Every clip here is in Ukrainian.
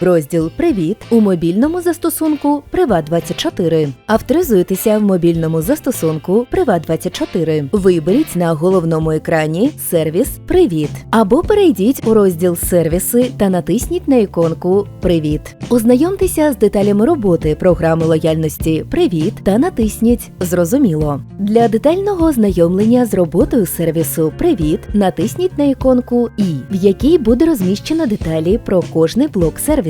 Розділ Привіт у мобільному застосунку Приват24. Авторизуйтеся в мобільному застосунку Приват24. Виберіть на головному екрані сервіс Привіт або перейдіть у розділ Сервіси та натисніть на іконку Привіт. Ознайомтеся з деталями роботи програми лояльності Привіт та натисніть Зрозуміло. Для детального ознайомлення з роботою сервісу Привіт натисніть на іконку І, в якій буде розміщено деталі про кожний блок сервісу.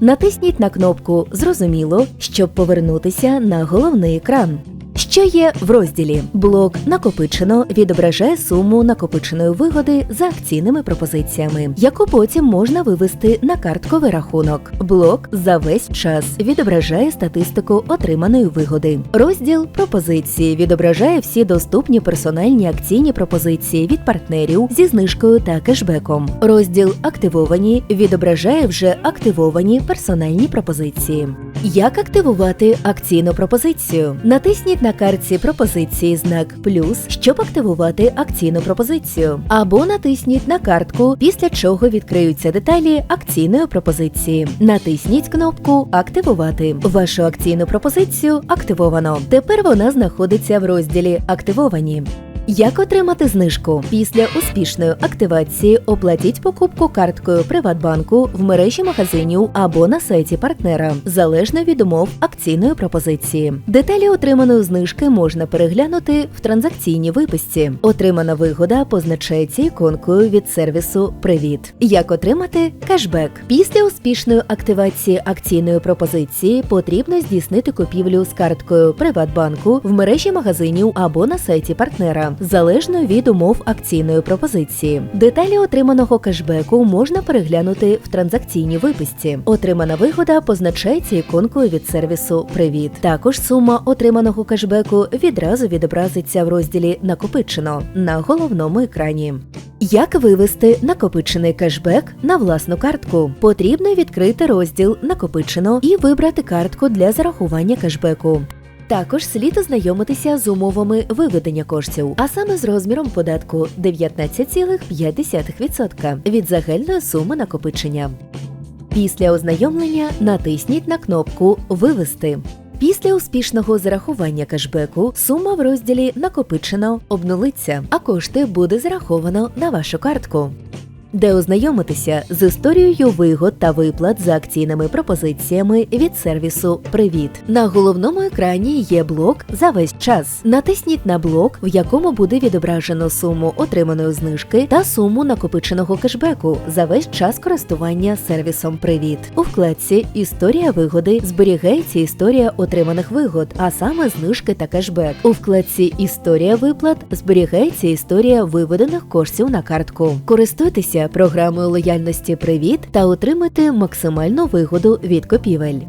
Натисніть на кнопку Зрозуміло, щоб повернутися на головний екран. Що є в розділі? Блок накопичено відображає суму накопиченої вигоди за акційними пропозиціями, яку потім можна вивести на картковий рахунок. Блок за весь час відображає статистику отриманої вигоди. Розділ пропозиції відображає всі доступні персональні акційні пропозиції від партнерів зі знижкою та кешбеком. Розділ активовані відображає вже активовані персональні пропозиції. Як активувати акційну пропозицію? Натисніть на картці пропозиції знак плюс, щоб активувати акційну пропозицію, або натисніть на картку, після чого відкриються деталі акційної пропозиції. Натисніть кнопку Активувати. Вашу акційну пропозицію активовано. Тепер вона знаходиться в розділі Активовані. Як отримати знижку? Після успішної активації оплатіть покупку карткою Приватбанку в мережі магазинів або на сайті партнера, залежно від умов акційної пропозиції. Деталі отриманої знижки можна переглянути в транзакційній виписці. Отримана вигода позначається іконкою від сервісу Привіт. Як отримати кешбек? Після успішної активації акційної пропозиції потрібно здійснити купівлю з карткою Приватбанку в мережі магазинів або на сайті партнера залежно від умов акційної пропозиції. Деталі отриманого кешбеку можна переглянути в транзакційній виписці. Отримана вигода позначається іконкою від сервісу Привіт. Також сума отриманого кешбеку відразу відобразиться в розділі Накопичено на головному екрані. Як вивести накопичений кешбек на власну картку? Потрібно відкрити розділ Накопичено і вибрати картку для зарахування кешбеку. Також слід ознайомитися з умовами виведення коштів, а саме з розміром податку 19,5% від загальної суми накопичення. Після ознайомлення натисніть на кнопку Вивести. Після успішного зарахування кешбеку сума в розділі Накопичено обнулиться, а кошти буде зараховано на вашу картку де ознайомитися з історією вигод та виплат за акційними пропозиціями від сервісу Привіт. На головному екрані є блок за весь час. Натисніть на блок, в якому буде відображено суму отриманої знижки та суму накопиченого кешбеку за весь час користування сервісом Привіт. У вкладці Історія вигоди зберігається історія отриманих вигод, а саме знижки та кешбек. У вкладці Історія виплат зберігається історія виведених коштів на картку. Програмою лояльності Привіт та отримайте максимальну вигоду від купівель.